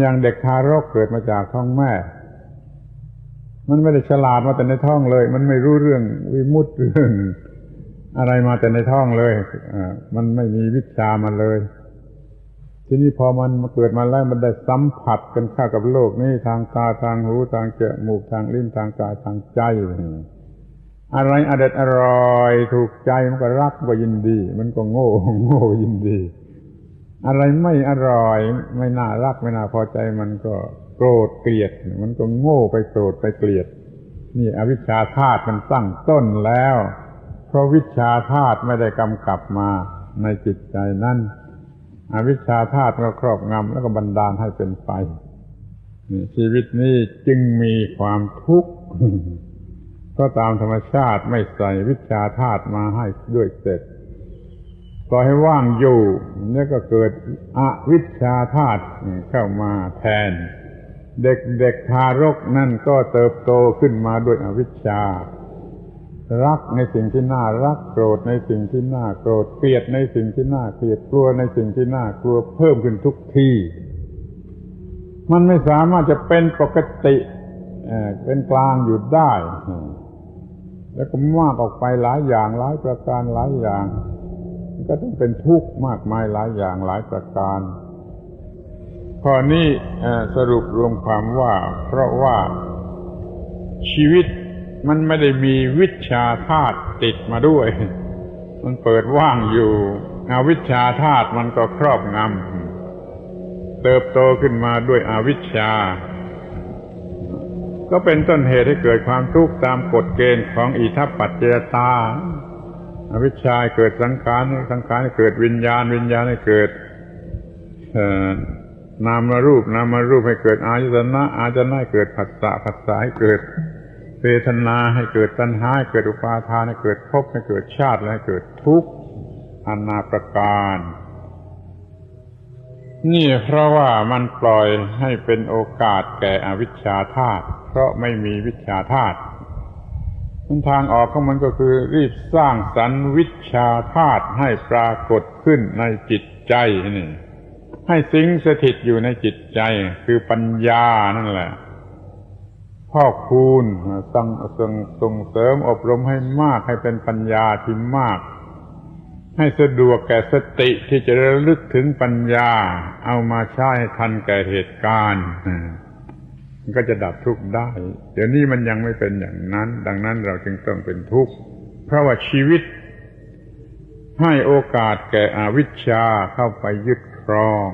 อย่างเด็กทารกเกิดมาจากท้องแม่ มันไม่ได้ฉลาดมาแต่ในท้องเลย มันไม่รู้เรื่องวิมุตติเรื่องอะไรมาแต่ในท้องเลยอ่ามันไม่มีวิชามาเลย ทีนี้พอมันมาเกิดมาแล้วมันได้สัมผัสกันข้ากับโลกนี้ทางตาทางหูทางจมูกทางลิ้นทางกายทางใจอะไรอเด็ดอร่อย ถูกใจมันก็รักก็ยินดี มันก็โง่โง่ยินดี อะไรไม่อร่อย ไม่น่ารักไม่น่าพอใจมันก็โกรธเกลียด มันก็โง่ไปโกรธไปเกลียด นี่อวิชชาธาตุมันตั้งต้นแล้ว เพราะวิชาธาตุไม่ได้กำกับมาในจิตใจนั่นอวิชชาธาตุก็ครอบงำแล้วก็บันดาลให้เป็นไปนี่ชีวิตนี้จึงมีความทุกข์ก็ตามธรรมชาติไม่ใส่วิชาธาตุมาให้ด้วยเสร็จ ปล่อยให้ว่างอยู่ แล้วก็เกิดอวิชชาธาตุเข้ามาแทน เด็กเด็กทารกนั่นก็เติบโตขึ้นมาด้วยอวิชชา รักในสิ่งที่น่ารักโกรธในสิ่งที่น่าโกรธเกลียดในสิ่งที่น่าเกลียดกลัวในสิ่งที่น่ากลัวเพิ่มขึ้นทุกทีมันไม่สามารถจะเป็นปกติเป็นกลางอยู่ได้ แล้วก็มากออกไปหลายอย่างหลายประการหลายอย่าง ก็ต้องเป็นทุกข์มากมายหลายอย่างหลายประการข้อนี้สรุปรวมความว่า เพราะว่าชีวิตมันไม่ได้มีวิชาธาตุติดมาด้วย มันเปิดว่างอยู่อาวิชาธาตุมันก็ครอบงำเติบโตขึ้นมาด้วยอาวิชชา ก็เป็นต้นเหตุให้เกิดความทุกข์ตามกฎเกณฑ์ของอิทัปปัจเจตา อวิชชาเกิดสังขารสังขารเกิดวิญญาณ วิญญาณให้เกิดนามรูปนามรูปให้เกิดอายตนะอายตนะให้เกิดผัสสะผัสสะให้เกิดเวทนาให้เกิดตัณหาให้เกิดอุปาทานให้เกิดภพให้เกิดชาติและให้เกิดทุกข์อนาประการ นี่เพราะว่ามันปล่อยให้เป็นโอกาสแก่อวิชชาธาตุเพราะไม่มีวิชชาธาตุ ทางออกของมันก็คือ รีบสร้างสรรวิชาธาตุให้ปรากฏขึ้นในจิตใจนี่ให้สิงสถิตอยู่ในจิตใจ คือปัญญานั่นแหละพ่อคูณส่งส่งส่งเสริมอบรมให้มากให้เป็นปัญญาที่มาก ให้สะดวกแก่สติที่จะระลึกถึงปัญญา เอามาใช้ให้ทันแก่เหตุการณ์ มันก็จะดับทุกข์ได้ เดี๋ยวนี้มันยังไม่เป็นอย่างนั้น ดังนั้นเราจึงต้องเป็นทุกข์ เพราะว่าชีวิต ให้โอกาสแก่อวิชชาเข้าไปยึดครอง